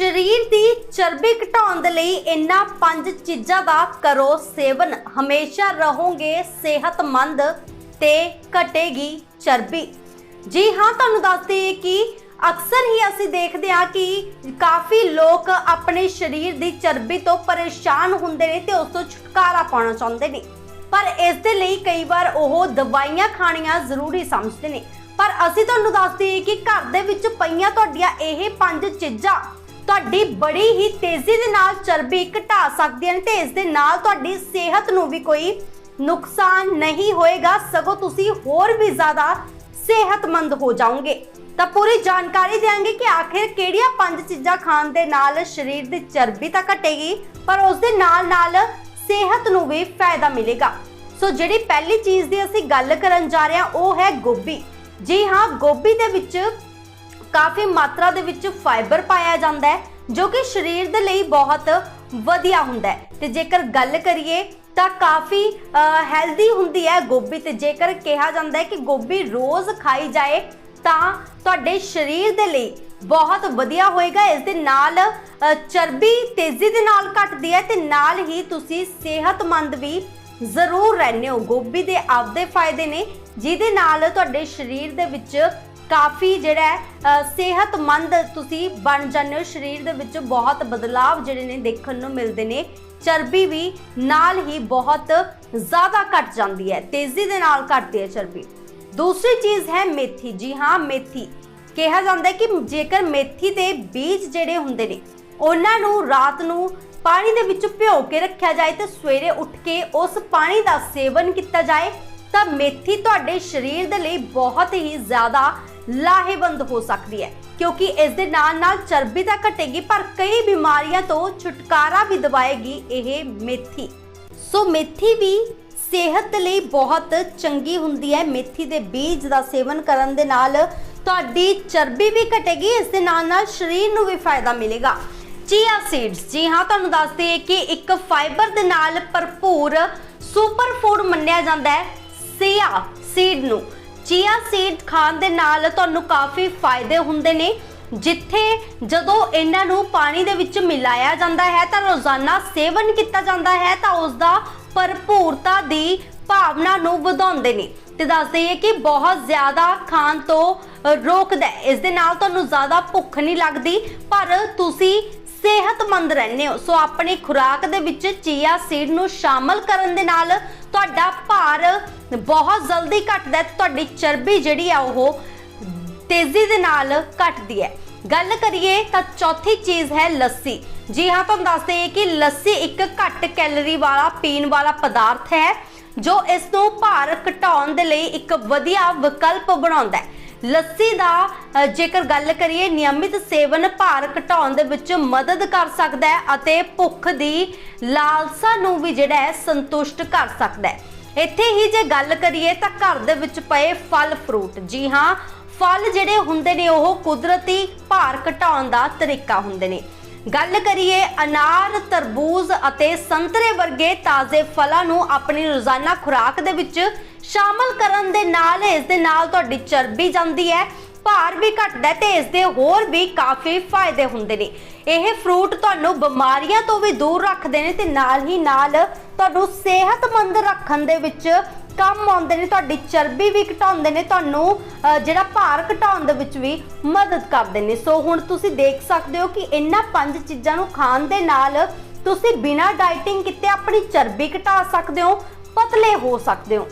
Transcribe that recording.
ਸਰੀਰ ਦੀ ਚਰਬੀ ਘਟਾਉਣ ਦੇ ਲਈ ਇਹਨਾਂ ਪੰਜ ਚੀਜ਼ਾਂ ਦਾ ਕਰੋ ਸੇਵਨ। ਹਮੇਸ਼ਾ ਰਹੋਗੇ ਸਿਹਤਮੰਦ ਤੇ ਘਟੇਗੀ ਚਰਬੀ। ਜੀ ਹਾਂ, ਤੁਹਾਨੂੰ ਦੱਸਦੇ ਕਿ ਅਕਸਰ ਹੀ ਅਸੀਂ ਦੇਖਦੇ ਹਾਂ ਕਿ ਕਾਫੀ ਲੋਕ ਆਪਣੇ ਸਰੀਰ ਦੀ ਚਰਬੀ ਤੋਂ ਪਰੇਸ਼ਾਨ ਹੁੰਦੇ ਨੇ ਤੇ ਉਸ ਤੋਂ ਛੁਟਕਾਰਾ ਪਾਉਣਾ ਚਾਹੁੰਦੇ ਨੇ। ਪਰ ਇਸ ਦੇ ਲਈ ਕਈ ਵਾਰ ਉਹ ਦਵਾਈਆਂ ਖਾਣੀਆਂ ਜ਼ਰੂਰੀ ਸਮਝਦੇ ਨੇ। ਪਰ ਅਸੀਂ ਤੁਹਾਨੂੰ ਦੱਸਦੇ ਹਾਂ ਕਿ ਘਰ ਦੇ ਵਿੱਚ ਪਈਆਂ ਤੁਹਾਡੀਆਂ ਇਹ ਪੰਜ ਚੀਜ਼ਾਂ ਤੁਹਾਡੀ ਬੜੀ ਹੀ ਤੇਜ਼ੀ ਦੇ ਨਾਲ ਚਰਬੀ ਘਟਾ ਸਕਦੀਆਂ ਨੇ ਤੇ ਇਸ ਦੇ ਨਾਲ ਤੁਹਾਡੀ ਸਿਹਤ ਨੂੰ ਵੀ ਕੋਈ ਨੁਕਸਾਨ ਨਹੀਂ ਹੋਏਗਾ, ਸਗੋਂ ਤੁਸੀਂ ਹੋਰ ਵੀ ਜ਼ਿਆਦਾ ਸਿਹਤਮੰਦ ਹੋ ਜਾਓਗੇ। ਤਾਂ ਪੂਰੀ ਜਾਣਕਾਰੀ ਦੇਵਾਂਗੇ ਕਿ ਆਖਿਰ ਕਿਹੜੀਆਂ ਪੰਜ ਚੀਜ਼ਾਂ ਖਾਣ ਦੇ ਨਾਲ ਸਰੀਰ ਦੀ ਚਰਬੀ ਤਾਂ ਘਟੇਗੀ, ਪਰ ਉਸ ਦੇ ਨਾਲ ਨਾਲ ਸਿਹਤ ਨੂੰ ਵੀ ਫਾਇਦਾ ਮਿਲੇਗਾ। ਸੋ ਜਿਹੜੀ ਪਹਿਲੀ ਚੀਜ਼ ਦੀ ਅਸੀਂ ਗੱਲ ਕਰਨ ਜਾ ਰਹੇ ਹਾਂ, ਉਹ ਹੈ ਗੋਭੀ। ਜੀ ਹਾਂ, ਗੋਭੀ ਦੇ ਵਿੱਚ ਕਾਫੀ ਮਾਤਰਾ ਦੇ ਵਿੱਚ ਫਾਈਬਰ ਪਾਇਆ ਜਾਂਦਾ ਹੈ, ਜੋ ਕਿ ਸਰੀਰ ਦੇ ਲਈ ਬਹੁਤ ਵਧੀਆ ਹੁੰਦਾ ਹੈ। ਤੇ ਜੇਕਰ ਗੱਲ ਕਰੀਏ ਤਾਂ ਕਾਫੀ ਹੈਲਦੀ ਹੁੰਦੀ ਹੈ ਗੋਭੀ। ਤੇ ਜੇਕਰ ਕਿਹਾ ਜਾਂਦਾ ਹੈ ਕਿ ਗੋਭੀ ਰੋਜ਼ ਖਾਈ ਜਾਏ, ਤਾਂ ਤੁਹਾਡੇ ਸਰੀਰ ਦੇ ਲਈ ਬਹੁਤ ਵਧੀਆ ਹੋਏਗਾ। ਇਸ ਦੇ ਨਾਲ ਚਰਬੀ ਤੇਜ਼ੀ ਦੇ ਨਾਲ ਘਟਦੀ ਹੈ ਤੇ ਨਾਲ ਹੀ ਤੁਸੀਂ ਸਿਹਤਮੰਦ ਵੀ ਜ਼ਰੂਰ ਰਹਿੰਦੇ ਹੋ। ਗੋਭੀ ਦੇ ਆਪਦੇ ਫਾਇਦੇ ਨੇ, ਜਿਹਦੇ ਨਾਲ ਤੁਹਾਡੇ ਸਰੀਰ ਦੇ ਵਿੱਚ ਕਾਫੀ ਜਿਹੜਾ ਸਿਹਤਮੰਦ ਤੁਸੀਂ ਬਣ ਜਾਂਦੇ ਹੋ। ਸਰੀਰ ਦੇ ਵਿੱਚ ਬਹੁਤ ਬਦਲਾਵ ਜਿਹੜੇ ਨੇ ਦੇਖਣ ਨੂੰ ਮਿਲਦੇ ਨੇ। ਚਰਬੀ ਵੀ ਨਾਲ ਹੀ ਬਹੁਤ ਜ਼ਿਆਦਾ ਘਟ ਜਾਂਦੀ ਹੈ। ਤੇਜ਼ੀ ਦੇ ਨਾਲ ਘਟਦੀ ਹੈ ਚਰਬੀ। ਦੂਸਰੀ ਚੀਜ਼ ਹੈ ਮੇਥੀ। ਜੀ ਹਾਂ, ਮੇਥੀ। ਕਿਹਾ ਜਾਂਦਾ ਹੈ ਕਿ ਜੇਕਰ ਮੇਥੀ ਦੇ ਬੀਜ ਜਿਹੜੇ ਹੁੰਦੇ ਨੇ, ਉਹਨਾਂ ਨੂੰ ਰਾਤ ਨੂੰ ਪਾਣੀ ਦੇ ਵਿੱਚ ਭਿਓ ਕੇ ਰੱਖਿਆ ਜਾਏ ਤੇ ਸਵੇਰੇ ਉੱਠ ਕੇ ਉਸ ਪਾਣੀ ਦਾ ਸੇਵਨ ਕੀਤਾ ਜਾਏ ਤਾਂ ਮੇਥੀ ਤੁਹਾਡੇ ਸਰੀਰ ਦੇ ਲਈ ਬਹੁਤ ਹੀ ਜ਼ਿਆਦਾ ਲਾਹੇਵੰਦ ਹੋ ਸਕਦੀ ਹੈ, ਕਿਉਂਕਿ ਇਸ ਦੇ ਨਾਲ ਨਾਲ ਚਰਬੀ ਤਾਂ ਘਟੇਗੀ, ਪਰ ਕਈ ਬਿਮਾਰੀਆਂ ਤੋਂ ਛੁਟਕਾਰਾ ਵੀ ਦਿਵਾਏਗੀ ਇਹ ਮੇਥੀ। ਸੋ ਮੇਥੀ ਵੀ ਸਿਹਤ ਲਈ ਬਹੁਤ ਚੰਗੀ ਹੁੰਦੀ ਹੈ। ਮੇਥੀ ਦੇ ਬੀਜ ਦਾ ਸੇਵਨ ਕਰਨ ਦੇ ਨਾਲ ਤੁਹਾਡੀ ਚਰਬੀ ਵੀ ਘਟੇਗੀ, ਇਸ ਦੇ ਨਾਲ ਨਾਲ ਸਰੀਰ ਨੂੰ ਵੀ ਫਾਇਦਾ ਮਿਲੇਗਾ। ਚੀਆ ਸੀਡਸ, ਜੀ ਹਾਂ, ਤੁਹਾਨੂੰ ਦੱਸਦੇ ਹਾਂ ਕਿ ਇੱਕ ਫਾਈਬਰ ਦੇ ਨਾਲ ਭਰਪੂਰ ਸੁਪਰ ਫੂਡ ਮੰਨਿਆ ਜਾਂਦਾ ਹੈ। ਸੀਆ ਸੀਡ ਨੂੰ। ਚੀਆ ਸੀਡ ਖਾਣ ਦੇ ਨਾਲ ਤੁਹਾਨੂੰ ਕਾਫੀ ਫਾਇਦੇ ਹੁੰਦੇ ਨੇ। ਜਿੱਥੇ ਜਦੋਂ ਇਹਨਾਂ ਨੂੰ ਪਾਣੀ ਦੇ ਵਿੱਚ ਮਿਲਾਇਆ ਜਾਂਦਾ ਹੈ, ਤਾਂ ਰੋਜ਼ਾਨਾ ਸੇਵਨ ਕੀਤਾ ਜਾਂਦਾ ਹੈ, ਤਾਂ ਉਸ ਦਾ ਭਰਪੂਰਤਾ ਦੀ ਭਾਵਨਾ ਨੂੰ ਵਧਾਉਂਦੇ ਨੇ। ਤੇ ਦੱਸਦੇ ਹਾਂ ਕਿ ਬਹੁਤ ਜ਼ਿਆਦਾ ਖਾਣ ਤੋਂ ਰੋਕਦਾ ਹੈ। ਇਸ ਦੇ ਨਾਲ ਤੁਹਾਨੂੰ ਜ਼ਿਆਦਾ ਭੁੱਖ ਨਹੀਂ ਲੱਗਦੀ, ਪਰ ਤੁਸੀਂ ਸਿਹਤਮੰਦ ਰਹਿੰਦੇ ਹੋ। ਸੋ ਆਪਣੀ ਖੁਰਾਕ ਦੇ ਵਿੱਚ ਚੀਆ ਸੀਡ ਨੂੰ ਸ਼ਾਮਲ ਕਰਨ ਦੇ ਨਾਲ ਤੁਹਾਡਾ ਭਾਰ ਬਹੁਤ ਜਲਦੀ ਘਟਦਾ ਹੈ ਤੁਹਾਡੀ ਚਰਬੀ ਜਿਹੜੀ ਆ ਉਹ ਤੇਜ਼ੀ ਦੇ ਨਾਲ ਘਟਦੀ ਹੈ। ਗੱਲ ਕਰੀਏ ਤਾਂ ਚੌਥੀ ਚੀਜ਼ ਹੈ ਲੱਸੀ। ਜੀ ਹਾਂ, ਤੁਹਾਨੂੰ ਦੱਸਦੇ ਹਾਂ ਕਿ ਲੱਸੀ ਇੱਕ ਘੱਟ ਕੈਲਰੀ ਵਾਲਾ, ਪੀਣ ਵਾਲਾ ਪਦਾਰਥ ਹੈ, ਜੋ ਇਸ ਨੂੰ ਭਾਰ ਘਟਾਉਣ ਦੇ ਲਈ ਇੱਕ ਵਧੀਆ ਵਿਕਲਪ ਬਣਾਉਂਦਾ ਹੈ। ਲੱਸੀ ਦਾ ਜੇਕਰ ਗੱਲ ਕਰੀਏ, ਨਿਯਮਿਤ ਸੇਵਨ ਭਾਰ ਘਟਾਉਣ ਦੇ ਵਿੱਚ ਮਦਦ ਕਰ ਸਕਦਾ ਹੈ ਅਤੇ ਭੁੱਖ ਦੀ ਲਾਲਸਾ ਨੂੰ ਵੀ ਜਿਹੜਾ ਹੈ, ਸੰਤੁਸ਼ਟ ਕਰ ਸਕਦਾ ਹੈ। ਇੱਥੇ ਹੀ ਜੇ ਗੱਲ ਕਰੀਏ ਤਾਂ ਘਰ ਦੇ ਵਿੱਚ ਪਏ ਫਲ ਫਰੂਟ। ਜੀ ਹਾਂ, ਫਲ ਜਿਹੜੇ ਹੁੰਦੇ ਨੇ, ਉਹ ਕੁਦਰਤੀ ਭਾਰ ਘਟਾਉਣ ਦਾ ਤਰੀਕਾ ਹੁੰਦੇ ਨੇ। ਗੱਲ ਕਰੀਏ ਅਨਾਰ, ਤਰਬੂਜ਼ ਅਤੇ ਸੰਤਰੇ ਵਰਗੇ ਤਾਜ਼ੇ ਫਲਾਂ ਨੂੰ ਆਪਣੀ ਰੋਜ਼ਾਨਾ ਖੁਰਾਕ ਦੇ ਵਿੱਚ ਸ਼ਾਮਲ ਕਰਨ ਦੇ ਨਾਲ ਇਸ ਦੇ ਨਾਲ ਤੁਹਾਡੀ ਚਰਬੀ ਜਾਂਦੀ ਹੈ, ਭਾਰ ਵੀ ਘਟਦਾ ਹੈ ਤੇ ਇਸ ਦੇ ਹੋਰ ਵੀ ਕਾਫੀ ਫਾਇਦੇ ਹੁੰਦੇ ਨੇ। ਇਹ ਫਰੂਟ ਤੁਹਾਨੂੰ ਬਿਮਾਰੀਆਂ ਤੋਂ ਵੀ ਦੂਰ ਰੱਖਦੇ ਨੇ ਤੇ ਨਾਲ ਹੀ ਨਾਲ ਤੁਹਾਨੂੰ ਸਿਹਤਮੰਦ ਰੱਖਣ ਦੇ ਵਿੱਚ ਕੰਮ ਆਉਂਦੇ ਨੇ, ਤੁਹਾਡੀ ਚਰਬੀ ਵੀ ਘਟਾਉਂਦੇ ਨੇ, ਤੁਹਾਨੂੰ ਜਿਹੜਾ ਭਾਰ ਘਟਾਉਣ ਦੇ ਵਿੱਚ ਵੀ ਮਦਦ ਕਰਦੇ ਨੇ। ਸੋ ਹੁਣ ਤੁਸੀਂ ਦੇਖ ਸਕਦੇ ਹੋ ਕਿ ਇਹਨਾਂ ਪੰਜ ਚੀਜ਼ਾਂ ਨੂੰ ਖਾਣ ਦੇ ਨਾਲ ਤੁਸੀਂ ਬਿਨਾਂ ਡਾਈਟਿੰਗ ਕੀਤੇ ਆਪਣੀ ਚਰਬੀ ਘਟਾ ਸਕਦੇ ਹੋ, ਪਤਲੇ ਹੋ ਸਕਦੇ ਹੋ।